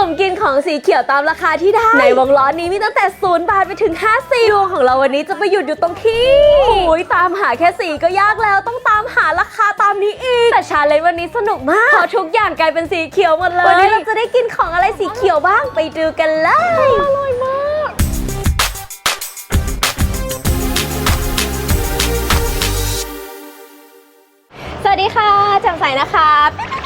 สุ่มกินของสีเขียวตามราคาที่ได้ ในวงล้อนี้มีตั้งแต่ศูนย์บาทไปถึง50ดวงของเราวันนี้จะไปหยุดอยู่ตรงที่โอ้ยตามหาแค่สีก็ยากแล้วต้องตามหาราคาตามนี้อีก แต่ชาเลนจ์วันนี้สนุกมากเพราะทุกอย่างกลายเป็นสีเขียวหมดเลยวันนี้เราจะได้กินของอะไรสีเขียวบ้างไปดูกันเลยอร่อยมากสวัสดีค่ะแจ่มใสนะคะ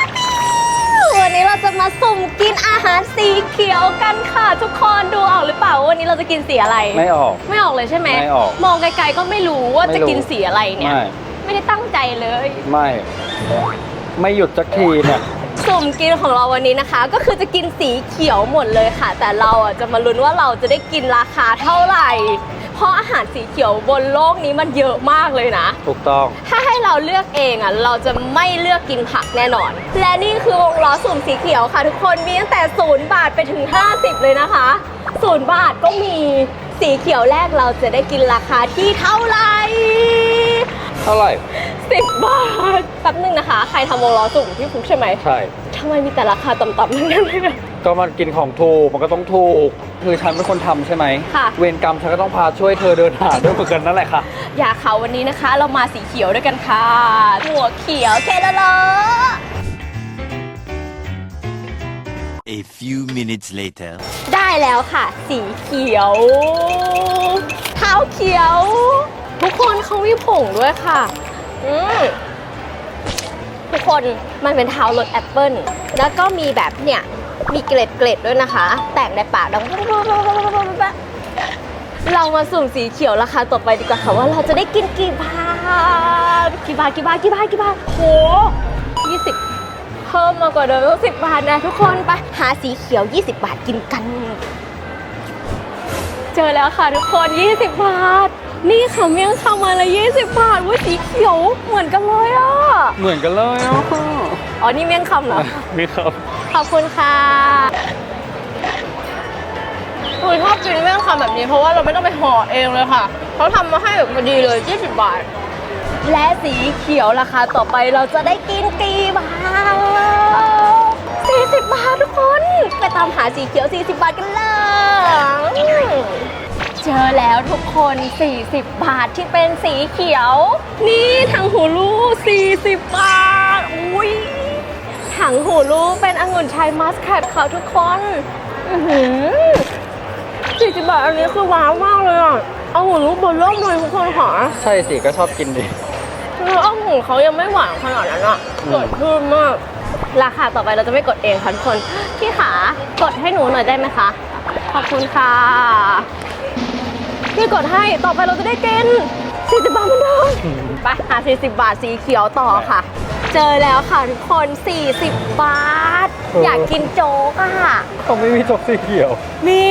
วันนี้เราจะมาสุ่มกินอาหารสีเขียวกันค่ะ ทุกคนดูออกหรือเปล่าว่าวันนี้เราจะกินสีอะไร ไม่ออก ไม่ออกเลยใช่ไหมไม่ออกมองไกลๆก็ไม่รู้ว่าไม่จะรู้กินสีอะไรเนี่ย ไม่ ไม่ได้ตั้งใจเลย ไม่ ไม่หยุดสักทีเนี่ย สุ่มกินของเราวันนี้นะคะ ก็คือจะกินสีเขียวหมดเลยค่ะ แต่เราอะจะมาลุ้นว่าเราจะได้กินราคาเท่าไหร่ เพราะอาหารสีเขียวบนโลกนี้มันเยอะมากเลยนะ ถูกต้อง ถ้าให้เราเลือกเองอะเราจะไม่เลือกกินผักแน่นอน และนี่คือวงล้อสุ่มสีเขียวค่ะ ทุกคนมีตั้งแต่ศูนย์บาทไปถึง 50 เลยนะคะศูนย์บาทก็มีสีเขียวแรกเราจะได้กินราคาที่เท่าไหร่เท่าไหร่สิบบาทแป๊บนึงนะคะ ใครทำวงล้อสุ่มพี่ฟุกใช่ไหมใช่ทำไมมีแต่ราคาต่ำๆทั้งนั้นเลย ก็มันกินของถูกมันก็ต้องถูกคือฉันเป็นคนทำใช่ไหมค่ะ เวรกรรมฉันก็ต้องพาช่วยเธอเดินหาด้วยเหมือนกันนั่นแหละค่ะ อย่าเขาวันนี้นะคะ เรามาสีเขียวด้วยกันค่ะหัวเขียวเคลาลอ A few minutes later. ได้แล้วค่ะ สีเขียว เท้าเขียว ทุกคนเขามีผงด้วยค่ะ อืมทุกคนมันเป็นเท้ารสแอปเปิลแล้วก็มีแบบเนี่ย มีเกล็ดเกล็ดๆด้วยนะคะ แตกในปากดังเรามาสุ่มสีเขียวราคาต่อไปดีกว่าค่ะว่าเราจะได้กินกี่บาทกี่บาทกี่บาทกี่บาทกี่บาทโหยี่สิบเพิ่มมากกว่าเดิมสิบบาทนะทุกคนไปหาสีเขียว 20 บาทกินกัน เจอแล้วค่ะทุกคน 20 บาท นี่ค่ะเมี่ยงคำมาละ20 บาทว่าสีเขียวเหมือนกันเลยอะเหมือนกันเลยอะอ๋อนี่เมี่ยงคำเหรอนี่ครับ ขอบคุณค่ะคือชอบกินเมี่ยงคำแบบนี้เพราะว่าเราไม่ต้องไปห่อเองเลยค่ะ เขาทำมาให้แบบพอดีเลย20บาท และสีเขียวราคาต่อไปเราจะได้กินกี่บาท40 บาททุกคน ไปตามหาสีเขียว 40 บาทกันเลย เจอแล้วทุกคน 40 บาทที่เป็นสีเขียว นี่ถังหูลู40 บาท ถังหูลูเป็นองุ่นชายมัสแคทค่ะทุกคนอือหือ40บาทอันนี้คือว้าวมากเลยอะองุ่นลูกบนโลกเลยทุกคนค่ะใช่สิก็ชอบกินดิคืออ้อมของเขายังไม่หวานขนาดนั้นอะอืมสดชื่นมาก ราคาต่อไปเราจะไม่กดเองค่ะทุกคนพี่ขากดให้หนูหน่อยได้ไหมคะ ขอบคุณค่ะพี่กดให้ต่อไปเราจะได้กิน40 บาทเหมือนเดิมไปหา40 บาทสีเขียวต่อค่ะ เจอแล้วค่ะทุกคน 40 บาทอยากกินโจ๊กอะเขาไม่มีจกสีเขียวมี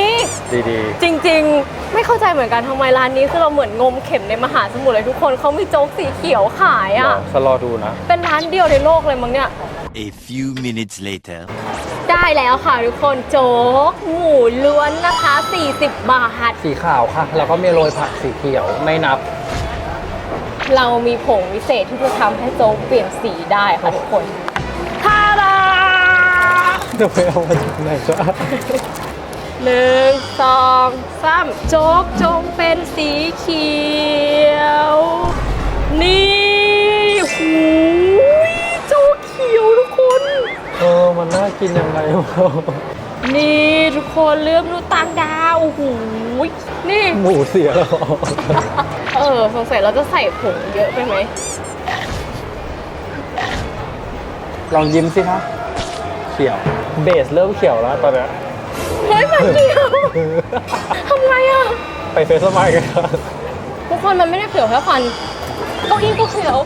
ดีจริงๆ ไม่เข้าใจเหมือนกันทำไมร้านนี้คือเราเหมือนงมเข็มในมหาสมุทรเลยทุกคนเขามีโจ๊กสีเขียวขายๆรออะฉันรอดูนะ เป็นร้านเดียวในโลกเลยมั้งเนี่ย A few minutes later. ได้แล้วค่ะทุกคนโจ๊กหมูล้วนนะคะ 40 บาท สีขาวค่ะ แล้วก็มีโรยผักสีเขียวไม่นับ เรามีผงวิเศษที่จะทำให้โจ๊กเปลี่ยนสีได้ค่ะทุกคนทาดาจะไปเอามาจากไหนจ้ะหนึ่งสองสามโจ๊กจงเป็นสีเขียว นี่หูยโจ๊กเขียวทุกคน เออ มันน่ากินยังไงวะนี่ทุกคนเลือกดูต่างดาวโอ้โหนี่ หมูเสียแล้วเหร อเออสงสัยเราจะใส่ผงเยอะไปไหม ลองยิ้มสิคะเขียว เบสเริ่มเขียวแล้วตอนเนี้ยเฮ้ยมันเขียวทำไมอะ ไปเฟซสมัยกันค่ะทุกคนมันไม่ได้เขียวแค่ฟันเก้าอี้ก็เขียว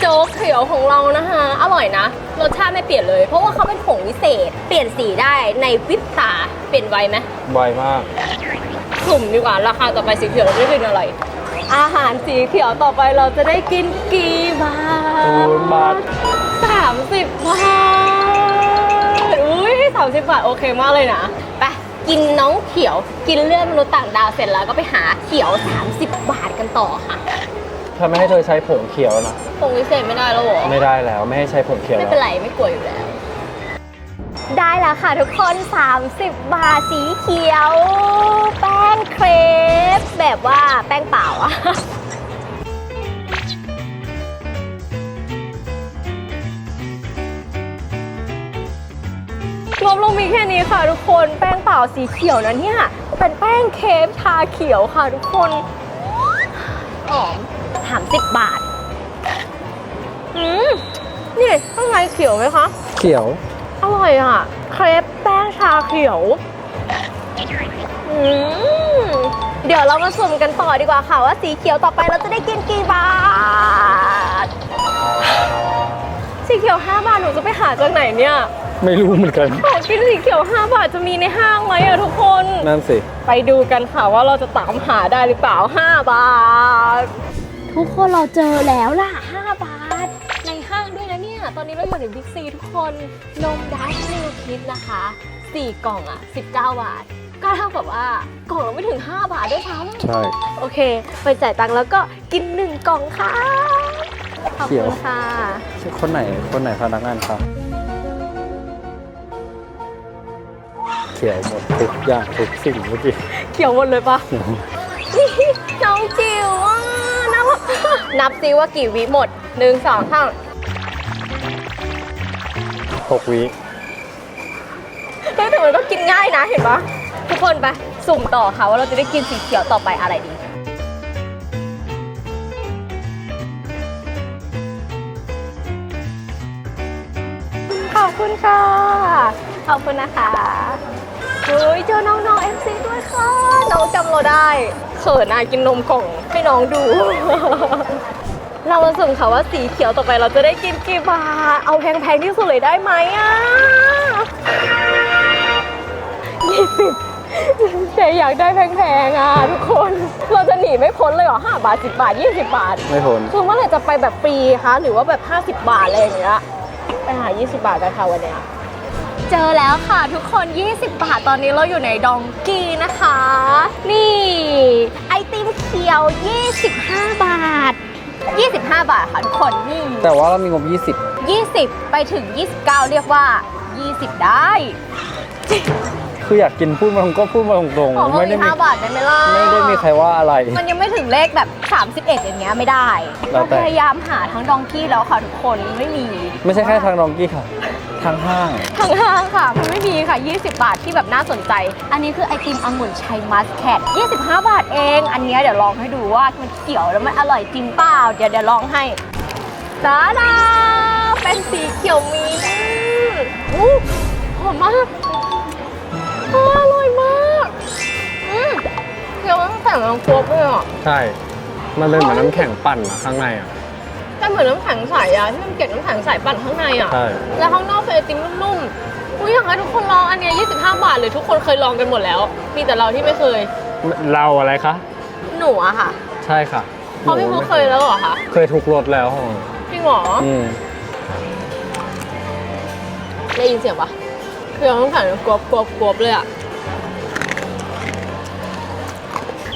โจ๊กเขียวของเรานะคะ อร่อยนะ รสชาติไม่เปลี่ยนเลย เพราะว่าเขาเป็นผงวิเศษ เปลี่ยนสีได้ในพริบตา เปลี่ยนไวไหมไวมาก สุ่มดีกว่าราคาต่อไปสีเขียวเราจะได้กินอะไร อาหารสีเขียวต่อไปเราจะได้กินกี่บาทศูนย์บาท สามสิบบาท อุ้ยสามสิบบาท โอเคมากเลยนะ ไป กินน้องเขียวกินเลือดมนุษย์ต่างดาวเสร็จแล้วก็ไปหาเขียว 30 บาทกันต่อค่ะถ้าไม่ให้เธอใช้ผงเขียวนะคงวิเศษไม่ได้แล้วเหรอไม่ได้แล้ว ไม่ให้ใช้ผงเขียวไม่แล้วเป็นไรไม่กลัวอยู่แล้วห ได้แล้วค่ะทุกคน 30 บาทสีเขียว แป้งเครปแบบว่าแป้งเปล่าอะงบลงมีแค่นี้ค่ะทุกคนแป้งเปล่าสีเขียวนะเนี่ยเป็นแป้งเคฟชาเขียวค่ะทุกคนหอมถามสิบบาท อืม นี่ข้างในเขียวไหมคะ เขียว อร่อยอะ เครปแป้งชาเขียวอืมเดี๋ยวเรามาสุ่มกันต่อดีกว่าค่ะว่าสีเขียวต่อไปเราจะได้กินกี่บาท สีเขียว 5 บาทหนูจะไปหาจากไหนเนี่ย ไม่รู้เหมือนกันของกินสีเขียว 5 บาทจะมีในห้างไหมอะทุกคน นั่นสิ ไปดูกันค่ะว่าเราจะตามหาได้หรือเปล่า 5 บาท ทุกคนเราเจอแล้วล่ะ ตอนนี้เราอยู่ในบิ๊กซีทุกคน นมดัชมิลคิดนะคะ 4 กล่องอะ 19 บาท ก็เท่ากับว่ากล่องเราไม่ถึง 5 บาทด้วยซ้ำใช่โอเค ไปจ่ายตังค์แล้วก็กิน 1 กล่องค่ะ ขอบเขีคุยว ณค่ะ คนไหนคนไหนพนักงานครับเขียวหมดทุกอย่างทุกสิ่งเมื่อกี้ เขียวหมดเลยปะ น้องจิ๋วอะน่ารักนับซิว่ากี่วิหมดหนึ่งสองสาม หกวิเฮ้ยแต่มันก็กินง่ายนะเห็นปะทุกคนไปสุ่มต่อค่ะว่าเราจะได้กินสีเขียวต่อไปอะไรดี ขอบคุณค่ะ ขอบคุณนะคะเฮ้ยเจอน้องๆเอฟซีด้วยค่ะ น้องจำเราได้ เขินอะกินนมกล่องให้น้องดู เรามาสุ่มค่ะว่าสีเขียวต่อไปเราจะได้กินกี่บาท เอาแพงๆที่สุดเลยได้ไหมอะยี่สิบแต่อยากได้แพงๆอะทุกคน เราจะหนีไม่พ้นเลยเหรอห้าบาทสิบบาทยี่สิบบาท ไม่ทนคือเมื่อไหร่จะไปแบบฟรีคะหรือว่าแบบ50บาทอะไรอย่างเงี้ยไปหา20บาทกันค่ะวันเนี้ยเจอแล้วค่ะทุกคน 20 บาท ตอนนี้เราอยู่ในดองกี้นะคะ นี่ ไอติมเขียว 25บาท 25 บาทค่ะทุกคนนี่แต่ว่าเรามีงบ 20ไปถึง 29 เรียกว่า 20 ได้20คืออยากกินพูดมาตรงก็พูดมาตรงขอๆเพิ่ไม่มได้อีกมี5บาทได้ไหมล่ะ ไม่ได้มีใครว่าอะไร มันยังไม่ถึงเลขแบบ 31 อย่างเงี้ยไม่ได้แล้วเราแต่พยายามหาทั้งดองกี้แล้วค่ะทุกคนไม่มีไม่ใช่แค่ทางดองกี้ค่ะ ทางห้างทางห้างค่ะ มันไม่มีค่ะ 20 บาทที่แบบน่าสนใจ อันนี้คือไอติมองุ่นชัยมัสแคท25 บาทเอง อันเนี้ยเดี๋ยวลองให้ดูว่ามันเขียวแล้วมันอร่อยจริงเปล่า เดี๋ยวเดี๋ยวลองให้ตาดาเป็นสีเขียวมีอู้หอมมากอ้าวอร่อยมากอืมเคี้ยวตั้งแต่มันครบเลยอะ ใช่ มันเป็นเหมือนน้ำแข็งปั่นอะข้างในอะ แต่เหมือนน้ำแข็งใสอะที่มันเก็บน้ำแข็งใสปั่นข้างในอะใช่ แล้วข้างนอกเป็นไอติมนุ่มๆอุ้ยอยากให้ทุกคนลองอันเนี้ย25 บาทเลยทุกคนเคยลองกันหมดแล้ว มีแต่เราที่ไม่เคย เราอะไรคะ หนูอะค่ะใช่ค่ะเพราะพี่ฟุกเคยแล้วเหรอคะเคยทุกรถแล้วของจริงเหรออืมได้ยินเสียงปะคือน้ำแข็งกรอบกรอบกรอบเลยอะ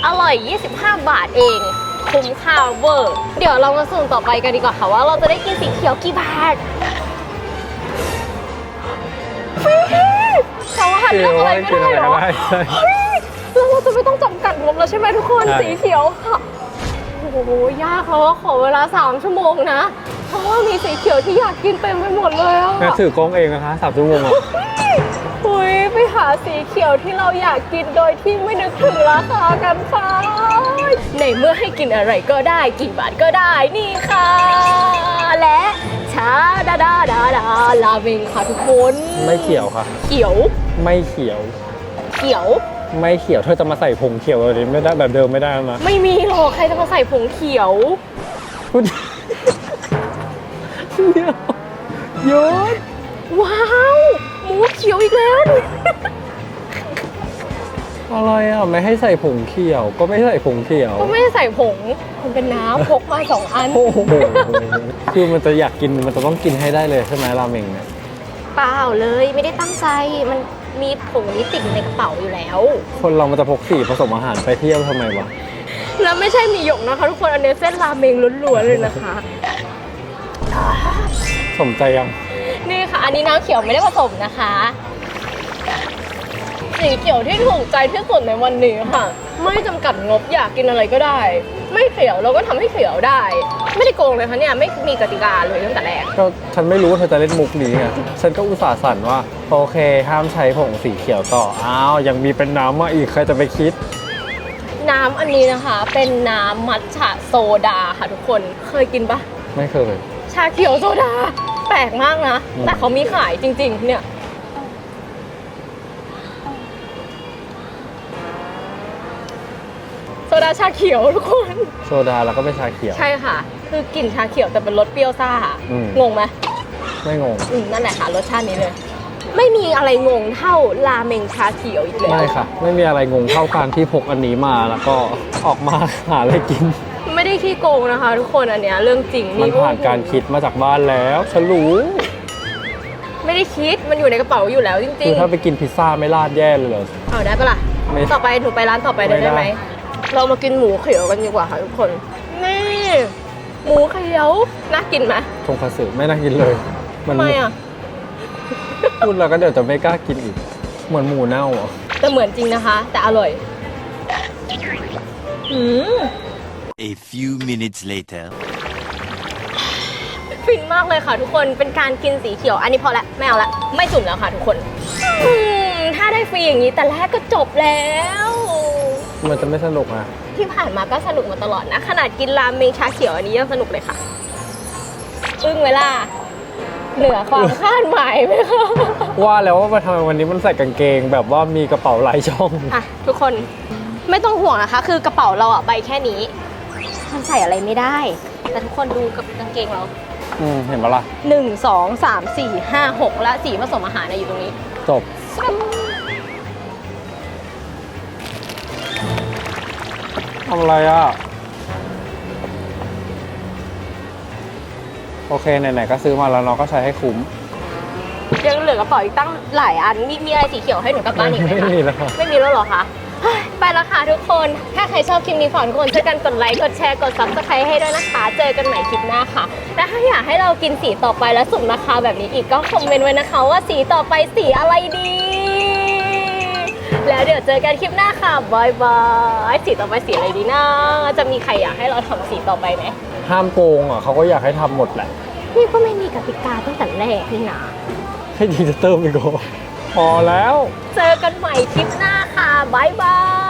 อร่อย 25 บาทเอง คุ้มค่าเวอร์เดี๋ยวเรามาสุ่มต่อไปกันดีกว่าค่ะว่าเราจะได้กินสีเขียวกี่บาทสามารถเลือกอะไรไม่ได้เหรอใช่เฮ้ยแล้วเราจะไม่ต้องจำกัดงบแล้วใช่ไหมทุกคนใช่ สีเขียวค่ะ โอ้โหยากแล้วอะขอเวลา 3 ชั่วโมงนะ เพราะว่ามีสีเขียวที่อยากกินเต็มไปหมดเลยอะงั้นถือกล้องเองนะคะสามชั่วโมงอะอุ้ยไปหาสีเขียวที่เราอยากกินโดยที่ไม่นึกถึงราคากันค่ะ ในเมื่อให้กินอะไรก็ได้กี่บาทก็ได้นี่ค่ะ และชาดาดาดาดาลาเวงค่ะทุกคนไม่เขียวค่ะ เขียวไม่เขียว เขียว ไม่เขียวเธอจะมาใส่ผงเขียวแบบนี้ไม่ได้แบบเดิมไม่ได้นะไม่มีหรอกใครจะมาใส่ผงเขียวพูดเดี๋ยวหยุดว้าวหมูเขียวอีกแล้ว อะไรอะไม่ให้ใส่ผงเขียว ก็ไม่ใส่ผงเขียวก็ไม่ได้ใส่ผง มันเป็นน้ำพกมาสองอัน โอ้โหคือมันจะอยากกินมันจะต้องกินให้ได้เลยใช่ไหมราเมงเนี่ยเปล่าเลยไม่ได้ตั้งใจมันมีผงลิติกในกระเป๋าอยู่แล้ว คนเรามันจะพกสีผสมอาหารไปเที่ยวทำไมวะแล้วไม่ใช่หมีหยกนะคะ ทุกคนอันนี้เส้นราเมงล้วนๆเลยนะคะ สมใจยังนี่ค่ะ อันนี้น้ำเขียวไม่ได้ผสมนะคะ สีเขียวที่ถูกใจที่สุดในวันนี้ค่ะ ไม่จำกัดงบอยากกินอะไรก็ได้ ไม่เขียวเราก็ทำให้เขียวได้ ไม่ได้โกงเลยค่ะเนี่ยไม่มีกติกาเลยตั้งแต่แรก ก็ฉันไม่รู้ว่าเธอจะเล่นมุกนี้ไงฉันก็อุตส่าห์สั่นว่า โอเค ห้ามใช้ผงสีเขียวต่อ อ้าว ยังมีเป็นน้ำมาอีกใครจะไปคิด น้ำอันนี้นะคะ เป็นน้ำมัทฉะโซดาค่ะทุกคนเคยกินปะ ไม่เคย ชาเขียวโซดา แปลกมากนะ อืม แต่เขามีขายจริง ๆ เนี่ย ชาเขียวทุกคน โซดาแล้วก็เป็นชาเขียว ใช่ค่ะ คือกลิ่นชาเขียวแต่เป็นรสเปรี้ยวซ่าอืม งงไหมไม่งง อืมนั่นแหละค่ะรสชาตินี้เลย ไม่มีอะไรงงเท่าราเมงชาเขียวอีกแล้วไม่ค่ะ ไม่มีอะไรงงเท่าการที่พกอันนี้มาแล้วก็ออกมาหาอะไรกิน ไม่ได้ขี้โกงนะคะ ทุกคนอันเนี้ยเรื่องจริงมันผ่านการคิดมาจากบ้านแล้วฉันรู้ ไม่ได้คิดมันอยู่ในกระเป๋าอยู่แล้วจริคืงอถ้าไปกินพิซซ่าไม่ราดแย่เลยเหรอ ๆเอาได้ปะล่ะไม่ต่อไปหนูไปร้านต่อไปเลยไม่ได้ได้ ไหม เรามากินหมูเขียวกันดีกว่าค่ะทุกคน นี่ หมูเขียวน่ากินไหมทงคัตสึไม่น่ากินเลยมันทำไมอะ พูดแล้วก็เดี๋ยวจะไม่กล้ากินอีก เหมือนหมูเน่าอะแต่เหมือนจริงนะคะ แต่อร่อยอืม A few minutes later. ฟินมากเลยค่ะทุกคน เป็นการกินสีเขียว อันนี้พอละไม่เอาละ ไม่สุ่มแล้วค่ะทุกคนอืมถ้าได้ฟรีอย่างนี้แต่แรกก็จบแล้ว มันจะไม่สนุกอะ ที่ผ่านมาก็สนุกมาตลอดนะ ขนาดกินรามเมงชาเขียวอันนี้ยังสนุกเลยค่ะอึ้งเวลา เหนือความคาดหมายไหมคะว่าแล้วว่าทำไมวันนี้มันใส่กางเกง แบบว่ามีกระเป๋าหลายช่อง อะทุกคนไม่ต้องห่วงนะคะ คือกระเป๋าเราอะใบแค่นี้มันใส่อะไรไม่ได้ แต่ทุกคนดูกับกางเกงเราอืมเห็นปะล่ะ1 2 3 4 5 6และสีผสมอาหารเนี่ยอยู่ตรงนี้ จบ ทำอะไรอะ โอเค ไหน ๆ ก็ซื้อมาแล้วเราก็ใช้ให้คุ้ม ยังเหลือกระเป๋าอีกตั้งหลายอัน มีมีอะไรสีเขียวให้หนูกลับบ้านอีกไหมไม่คะมีแล้วค่ะไม่มีแล้วเหรอคะเฮ้ยไปและค่ะทุกคน ถ้าใครชอบคลิปนี้ฝากทุกคนช่วยกันกดไลค์ กดแชร์ กด subscribe ให้ด้วยนะคะ เจอกันใหม่คลิปหน้าค่ะ และถ้าอยากให้เรากินสีต่อไปและสุ่มราคาแบบนี้อีกก็คอมเมนต์ไว้นะคะ ว่าสีต่อไปสีอะไรดี แล้วเดี๋ยวเจอกันคลิปหน้าค่ะบายบายสีต่อไปสีอะไรดีนะจะมีใครอยากให้เราทำสีต่อไปไหมห้ามโกงอะเขาก็อยากให้ทำหมดแหละนี่ก็ไม่มีกติกาตั้งแต่แรกนี่นะให้ดีจะเติมอีกเหรอพอแล้ว เจอกันใหม่คลิปหน้าค่ะบายบาย